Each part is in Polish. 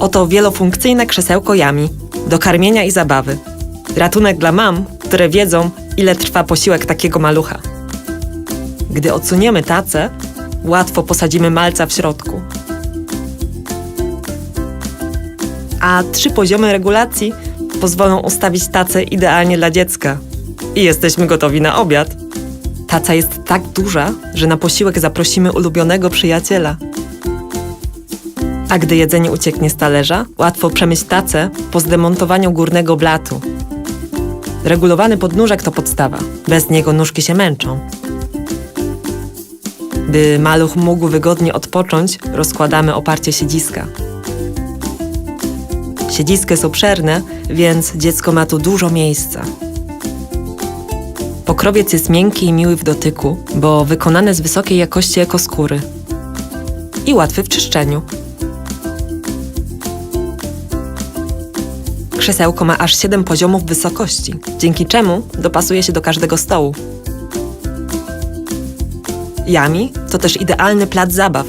Oto wielofunkcyjne krzesełko Yami do karmienia i zabawy. Ratunek dla mam, które wiedzą, ile trwa posiłek takiego malucha. Gdy odsuniemy tacę, łatwo posadzimy malca w środku. A trzy poziomy regulacji pozwolą ustawić tacę idealnie dla dziecka. I jesteśmy gotowi na obiad. Taca jest tak duża, że na posiłek zaprosimy ulubionego przyjaciela. A gdy jedzenie ucieknie z talerza, łatwo przemyć tacę po zdemontowaniu górnego blatu. Regulowany podnóżek to podstawa. Bez niego nóżki się męczą. By maluch mógł wygodnie odpocząć, rozkładamy oparcie siedziska. Siedzisko jest obszerne, więc dziecko ma tu dużo miejsca. Pokrowiec jest miękki i miły w dotyku, bo wykonany z wysokiej jakości ekoskóry. I łatwy w czyszczeniu. Krzesełko ma aż 7 poziomów wysokości, dzięki czemu dopasuje się do każdego stołu. Yami to też idealny plac zabaw.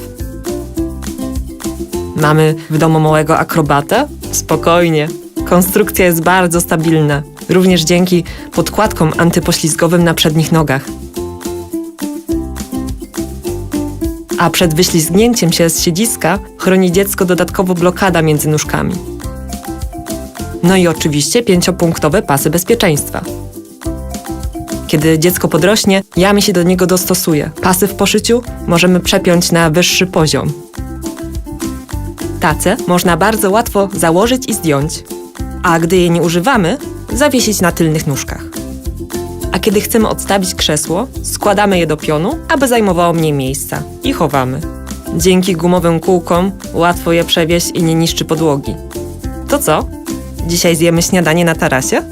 Mamy w domu małego akrobatę? Spokojnie. Konstrukcja jest bardzo stabilna, również dzięki podkładkom antypoślizgowym na przednich nogach. A przed wyślizgnięciem się z siedziska chroni dziecko dodatkowo blokada między nóżkami. No i oczywiście pięciopunktowe pasy bezpieczeństwa. Kiedy dziecko podrośnie, Yami się do niego dostosuje. Pasy w poszyciu możemy przepiąć na wyższy poziom. Tacę można bardzo łatwo założyć i zdjąć, a gdy jej nie używamy, zawiesić na tylnych nóżkach. A kiedy chcemy odstawić krzesło, składamy je do pionu, aby zajmowało mniej miejsca i chowamy. Dzięki gumowym kółkom łatwo je przewieźć i nie niszczy podłogi. To co? Dzisiaj zjemy śniadanie na tarasie?